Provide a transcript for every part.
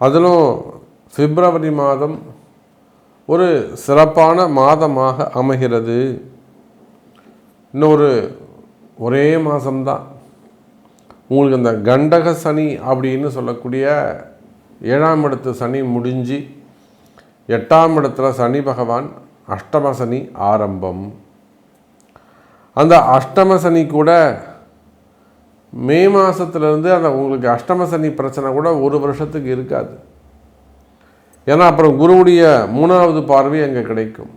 அதிலும் பிப்ரவரி மாதம் ஒரு சிறப்பான மாதமாக அமைகிறது. இன்னொரு ஒரே மாதம்தான். உங்களுக்கு இந்த கண்டக சனி அப்படின்னு சொல்லக்கூடிய ஏழாம் இடத்து சனி முடிஞ்சு எட்டாம் இடத்துல சனி பகவான் அஷ்டம சனி ஆரம்பம். அந்த அஷ்டம சனி கூட மே மாதத்துலேருந்து அந்த உங்களுக்கு அஷ்டம சனி பிரச்சனை கூட ஒரு வருஷத்துக்கு இருக்காது. ஏன்னா அப்புறம் குருவுடைய மூணாவது பார்வை அங்கே கிடைக்கும்.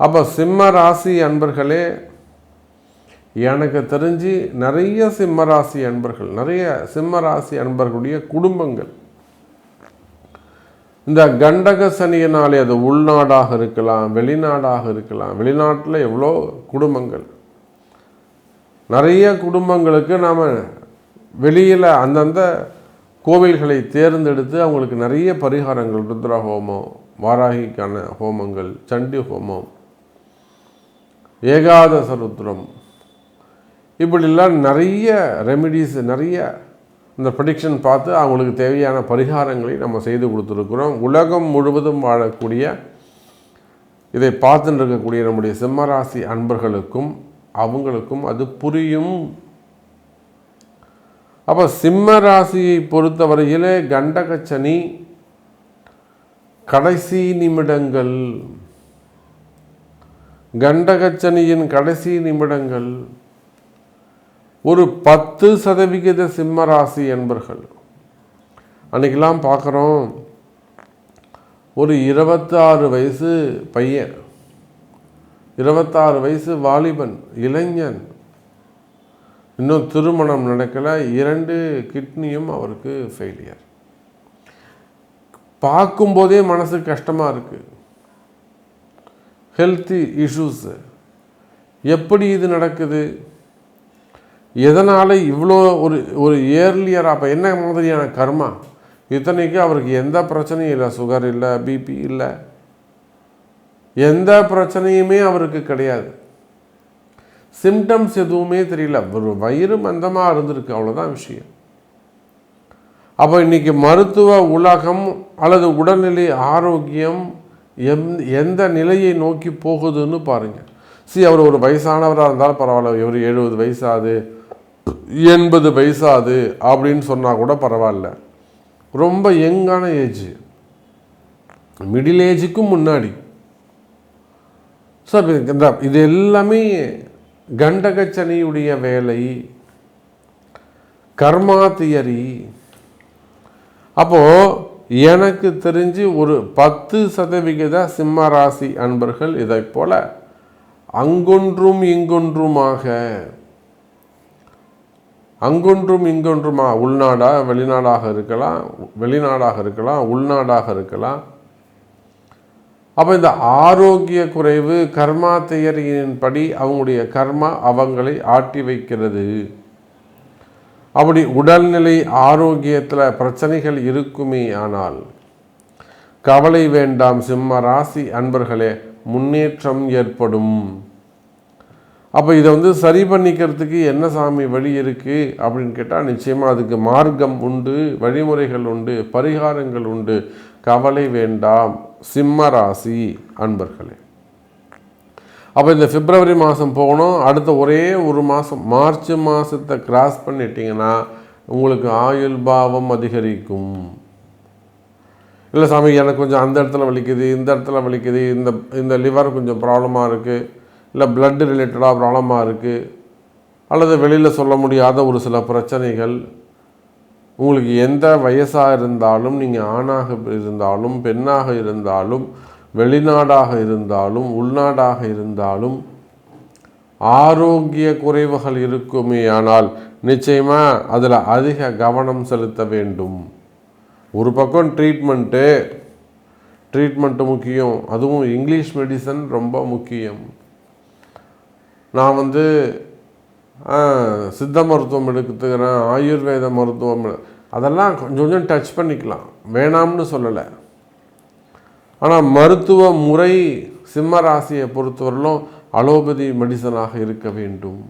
அப்போ சிம்ம ராசி அன்பர்களே எனக்கு தெரிஞ்சு நிறைய சிம்மராசி அன்பர்கள் நிறைய சிம்மராசி அன்பர்களுடைய குடும்பங்கள். இந்த கண்டக சனியினாலே அது உள்நாடாக இருக்கலாம் வெளிநாடாக இருக்கலாம் வெளிநாட்டில் எவ்வளோ குடும்பங்கள். நிறைய குடும்பங்களுக்கு நாம் வெளியில் அந்தந்த கோவில்களை தேர்ந்தெடுத்து அவங்களுக்கு நிறைய பரிகாரங்கள் ருத்ரா ஹோமம் வாராகிக்கான ஹோமங்கள் சண்டி ஹோமம் ஏகாதச ருத்ரம். இப்படிலாம் நிறைய ரெமிடிஸ் நிறைய இந்த ப்ரடிக்ஷன் பார்த்து அவங்களுக்கு தேவையான பரிகாரங்களை நம்ம செய்து கொடுத்துருக்குறோம். உலகம் முழுவதும் வாழக்கூடிய இதை பார்த்துட்டு இருக்கக்கூடிய நம்முடைய சிம்மராசி அன்பர்களுக்கும் அவங்களுக்கும் அது புரியும். அப்போ சிம்ம ராசியை பொறுத்தவரையிலே கண்டகச்சனி கடைசி நிமிடங்கள். கண்டகச்சனியின் கடைசி நிமிடங்கள். ஒரு பத்து சதவிகித சிம்ம ராசி என்பர்கள். அன்றைக்கெல்லாம் பார்க்குறோம். ஒரு இருபத்தாறு வயசு பையன். இருபத்தாறு வயசு வாலிபன் இளைஞன். இன்னும் திருமணம் நடக்கலை. இரண்டு கிட்னியும் அவருக்கு ஃபெயிலியர் பார்க்கும்போதே மனசு கஷ்டமாக இருக்குது ஹெல்த்தி இஷ்யூஸு எப்படி இது நடக்குது? எதனால் இவ்வளோ ஒரு ஒரு இயர்லியர் அப்போ என்ன மாதிரியான கர்மா? இத்தனைக்கு அவருக்கு எந்த பிரச்சனையும் இல்லை. சுகர் இல்லை பிபி இல்லை. எந்த பிரச்சனையுமே அவருக்கு கிடையாது. சிம்டம்ஸ் எதுவுமே தெரியல. ஒரு வயிறு மந்தமாக இருந்திருக்கு. அவ்வளோதான் விஷயம். அப்போ இன்றைக்கி மருத்துவ உலகம் அல்லது உடல்நிலை ஆரோக்கியம் எந் எந்த நிலையை நோக்கி போகுதுன்னு பாருங்கள் சி அவர் ஒரு வயசானவராக இருந்தாலும் பரவாயில்ல. இவர் எழுபது வயசாது எண்பது வயசாது அப்படின்னு சொன்னால் கூட பரவாயில்ல. ரொம்ப யங்கான ஏஜ். மிடில் ஏஜுக்கும் முன்னாடி. சார் இந்த இது எல்லாமே கண்டகச்சனியுடைய வேலை கர்மா தியரி. அப்போது எனக்கு தெரிஞ்சு ஒரு பத்து சதவிகித சிம்ம ராசி அன்பர்கள் இதை போல அங்கொன்றும் இங்கொன்றுமாக அங்கொன்றும் இங்கொன்றுமா உள்நாடாக வெளிநாடாக இருக்கலாம் வெளிநாடாக இருக்கலாம் உள்நாடாக இருக்கலாம் அப்போ இந்த ஆரோக்கிய குறைவு கர்மா தியரியின்படி அவங்களுடைய கர்மா அவங்களை ஆட்டி வைக்கிறது. அப்படி உடல்நிலை ஆரோக்கியத்தில் பிரச்சனைகள் இருக்குமே ஆனால் கவலை வேண்டாம் சிம்ம ராசி அன்பர்களே முன்னேற்றம் ஏற்படும். அப்போ இதை வந்து சரி பண்ணிக்கிறதுக்கு என்ன சாமி வழி இருக்குது அப்படின்னு கேட்டால் நிச்சயமாக அதுக்கு மார்க்கம் உண்டு வழிமுறைகள் உண்டு பரிகாரங்கள் உண்டு. கவலை வேண்டாம். சிம்ம ராசி அன்பர்களே. அப்போ இந்த பிப்ரவரி மாதம் போகணும். அடுத்த ஒரே ஒரு மாதம் மார்ச் மாதத்தை கிராஸ் பண்ணிட்டீங்கன்னா உங்களுக்கு ஆயுள் பாவம் அதிகரிக்கும். இல்லை சாமி எனக்கு கொஞ்சம் அந்த இடத்துல வலிக்குது இந்த இடத்துல வலிக்குது இந்த இந்த லிவர் கொஞ்சம் ப்ராப்ளமாக இருக்குது இல்லை பிளட் ரிலேட்டடாக ப்ராப்ளமாக இருக்குது அல்லது வெளியில் சொல்ல முடியாத ஒரு சில பிரச்சனைகள். உங்களுக்கு எந்த வயசாக இருந்தாலும் நீங்கள் ஆணாக இருந்தாலும் பெண்ணாக இருந்தாலும் வெளிநாடாக இருந்தாலும் உள்நாடாக இருந்தாலும் ஆரோக்கிய குறைவுகள் இருக்குமே ஆனால் நிச்சயமாக அதில் அதிக கவனம் செலுத்த வேண்டும். ஒரு பக்கம் ட்ரீட்மெண்ட்டு ட்ரீட்மெண்ட்டு முக்கியம் அதுவும் இங்கிலீஷ் மெடிசன் ரொம்ப முக்கியம். நான் வந்து சித்த மருத்துவம் எடுத்துக்கிறேன் ஆயுர்வேத மருத்துவம் அதெல்லாம் கொஞ்சம் கொஞ்சம் டச் பண்ணிக்கலாம். வேணாம்னு சொல்லலை. ஆனால் மருத்துவ முறை சிம்ம ராசியை பொறுத்தவரையிலும் அலோபதி மெடிசனாக இருக்க வேண்டும்.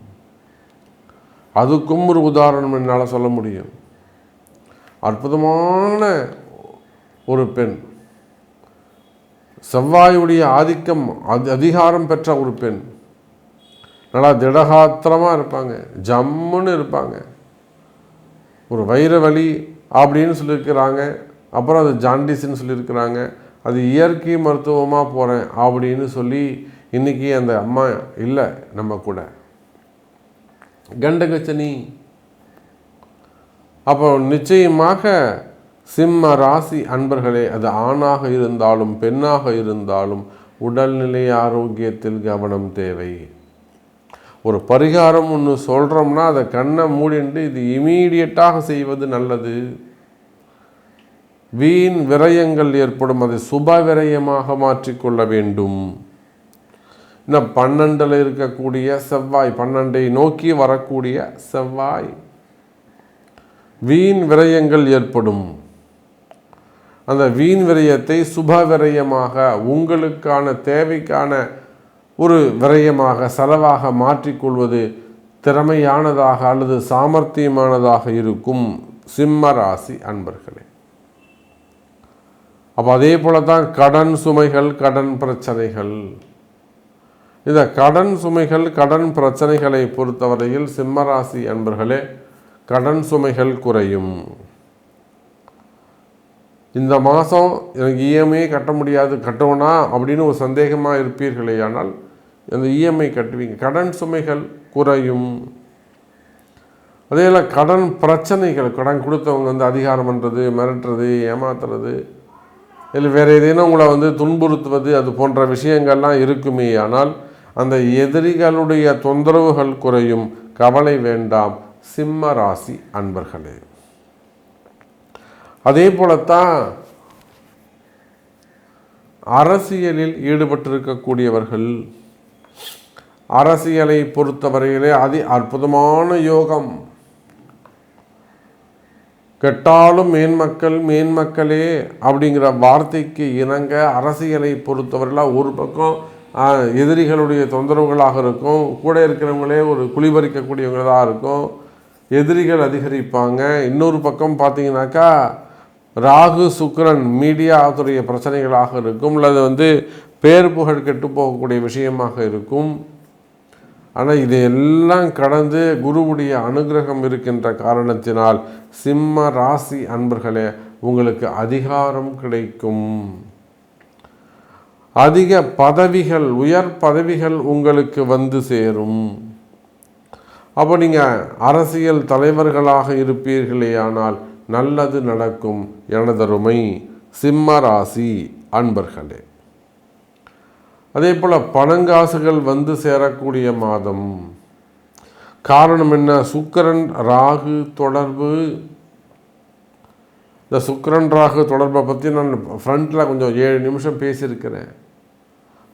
அதுக்கும் ஒரு உதாரணம் என்னால் சொல்ல முடியும். அற்புதமான ஒரு பெண். செவ்வாயுடைய ஆதிக்கம் அதிகாரம் பெற்ற ஒரு பெண். நல்லா திடகாத்திரமாக இருப்பாங்க. ஜம்முன்னு இருப்பாங்க. ஒரு வைர வலி அப்படின்னு சொல்லியிருக்கிறாங்க. அப்புறம் அது ஜாண்டிஸ்ன்னு சொல்லியிருக்கிறாங்க. அது இயற்கை மருத்துவமாக போகிறேன் அப்படின்னு சொல்லி இன்றைக்கி அந்த அம்மா இல்லை நம்ம கூட. கண்டகச்சனி. அப்போ நிச்சயமாக சிம்ம ராசி அன்பர்களே அது ஆணாக இருந்தாலும் பெண்ணாக இருந்தாலும் உடல்நிலை ஆரோக்கியத்தில் கவனம் தேவை. ஒரு பரிகாரம் ஒன்று சொல்கிறோம்னா அதை கண்ணை மூடிண்டு இது இமீடியட்டாக செய்வது நல்லது. வீண் விரயங்கள் ஏற்படும். அதை சுப விரயமாக மாற்றிக்கொள்ள வேண்டும். இன்னும் பன்னெண்டில் இருக்கக்கூடிய செவ்வாய் பன்னெண்டை நோக்கி வரக்கூடிய செவ்வாய். வீண் விரயங்கள் ஏற்படும். அந்த வீண் விரயத்தை சுப விரயமாக உங்களுக்கான தேவைக்கான ஒரு விரயமாக செலவாக மாற்றிக்கொள்வது திறமையானதாக அல்லது சாமர்த்தியமானதாக இருக்கும் சிம்ம ராசி அன்பர்களே. அப்போ அதே போல தான் கடன் சுமைகள் கடன் பிரச்சனைகள். இந்த கடன் சுமைகள் கடன் பிரச்சனைகளை பொறுத்தவரையில் சிம்மராசி அன்பர்களே கடன் சுமைகள் குறையும். இந்த மாதம் எனக்கு இஎம்ஐ கட்ட முடியாது கட்டணா அப்படின்னு ஒரு சந்தேகமாக இருப்பீர்களே ஆனால் அந்த இஎம்ஐ கட்டுவீங்க. கடன் சுமைகள் குறையும். அதே கடன் பிரச்சனைகள் கடன் கொடுத்தவங்க வந்து அதிகாரம் பண்ணுறது மிரட்டுறது ஏமாத்துறது இல்லை வேறு ஏதேனும் உங்களை வந்து துன்புறுத்துவது அது போன்ற விஷயங்கள்லாம் இருக்குமே ஆனால் அந்த எதிரிகளுடைய தொந்தரவுகள் குறையும். கவலை வேண்டாம். சிம்ம ராசி அன்பர்களே. அதே போலத்தான் அரசியலில் ஈடுபட்டிருக்கக்கூடியவர்கள் அரசியலை பொறுத்தவரையிலே அதி அற்புதமான யோகம். கெட்டாலும் மேன்மக்கள் மேன்மக்களே அப்படிங்கிற வார்த்தைக்கு இணங்க அரசியலை பொறுத்தவரையில் ஒரு பக்கம் எதிரிகளுடைய தொந்தரவுகளாக இருக்கும் கூட இருக்கிறவங்களே ஒரு குளிபறிக்கக்கூடியவங்களாக இருக்கும் எதிரிகள் அதிகரிப்பாங்க. இன்னொரு பக்கம் பார்த்தீங்கன்னாக்கா ராகு சுக்கரன் மீடியா துறைய பிரச்சனைகளாக இருக்கும். அல்லது வந்து பேர் புகழ் கெட்டு போகக்கூடிய விஷயமாக இருக்கும். ஆனால் இதையெல்லாம் கடந்து குருவுடைய அனுகிரகம் இருக்கின்ற காரணத்தினால் சிம்ம ராசி அன்பர்களே உங்களுக்கு அதிகாரம் கிடைக்கும். அதிக பதவிகள் உயர் பதவிகள் உங்களுக்கு வந்து சேரும். அப்போ நீங்கள் அரசியல் தலைவர்களாக இருப்பீர்களே ஆனால் நல்லது நடக்கும் எனதருமை சிம்ம ராசி அன்பர்களே. அதே போல் பணங்காசுகள் வந்து சேரக்கூடிய மாதம். காரணம் என்ன? சுக்கரன் ராகு தொடர்பு. இந்த சுக்கரன் ராகு தொடர்பை பற்றி நான் ஃப்ரண்ட்டில் கொஞ்சம் ஏழு நிமிஷம் பேசியிருக்கிறேன்.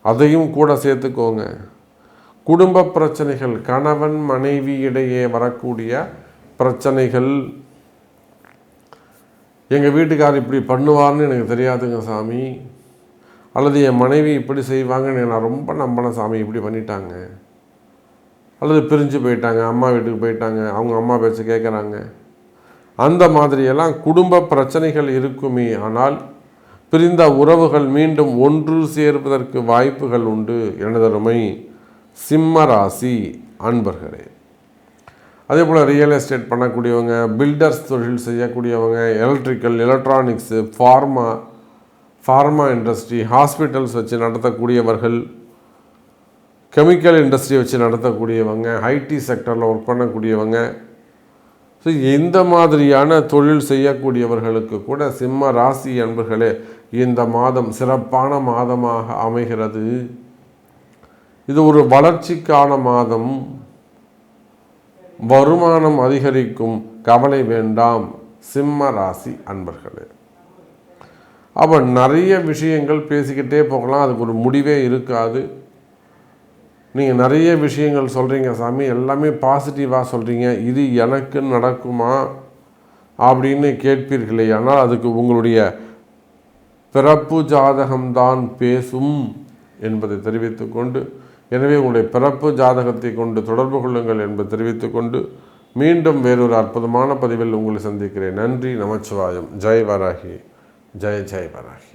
அதையும் கூட சேர்த்துக்கோங்க. குடும்ப பிரச்சனைகள் கணவன் மனைவி இடையே வரக்கூடிய பிரச்சனைகள். எங்கள் வீட்டுக்கார் இப்படி பண்ணுவார்னு எனக்கு தெரியாதுங்க சாமி. அல்லது என் மனைவி இப்படி செய்வாங்கன்னு நான் ரொம்ப நம்பின சாமி இப்படி பண்ணிட்டாங்க. அல்லது பிரிஞ்சு போயிட்டாங்க அம்மா வீட்டுக்கு போயிட்டாங்க அவங்க அம்மா பேச்சு கேட்குறாங்க அந்த மாதிரியெல்லாம் குடும்ப பிரச்சனைகள் இருக்குமே ஆனால் பிரிந்த உறவுகள் மீண்டும் ஒன்று சேர்வதற்கு வாய்ப்புகள் உண்டு எனதருமை சிம்ம ராசி அன்பர்களே. அதே போல் ரியல் எஸ்டேட் பண்ணக்கூடியவங்க பில்டர்ஸ் தொழில் செய்யக்கூடியவங்க electrical electronics pharma pharma industry hospitals வச்சு நடத்தக்கூடியவர்கள் கெமிக்கல் இண்டஸ்ட்ரி வச்சு நடத்தக்கூடியவங்க ஐடி செக்டரில் ஒர்க் பண்ணக்கூடியவங்க. ஸோ இந்த மாதிரியான தொழில் செய்யக்கூடியவர்களுக்கு கூட சிம்ம ராசி அன்பர்களே இந்த மாதம் சிறப்பான மாதமாக அமைகிறது. இது ஒரு வளர்ச்சிக்கான மாதம். வருமானம் அதிகரிக்கும் கவலை வேண்டாம் சிம்ம ராசி அன்பர்களே. அப்போ நிறைய விஷயங்கள் பேசிக்கிட்டே போகலாம். அதுக்கு ஒரு முடிவே இருக்காது. நீங்கள் நிறைய விஷயங்கள் சொல்கிறீங்க சாமி. எல்லாமே பாசிட்டிவாக சொல்கிறீங்க இது எனக்கு நடக்குமா அப்படின்னு கேட்பீர்களே. ஆனால் அதுக்கு உங்களுடைய பிறப்பு ஜாதகம்தான் பேசும் என்பதை தெரிவித்துக்கொண்டு எனவே உங்களுடைய பிறப்பு ஜாதகத்தை கொண்டு தொடர்பு கொள்ளுங்கள் என்பதை தெரிவித்துக்கொண்டு மீண்டும் வேறொரு அற்புதமான பதிவில் உங்களை சந்திக்கிறேன். நன்றி நமச்சிவாயம். ஜெய் வராகி. ஜெய ஜெய் வராகி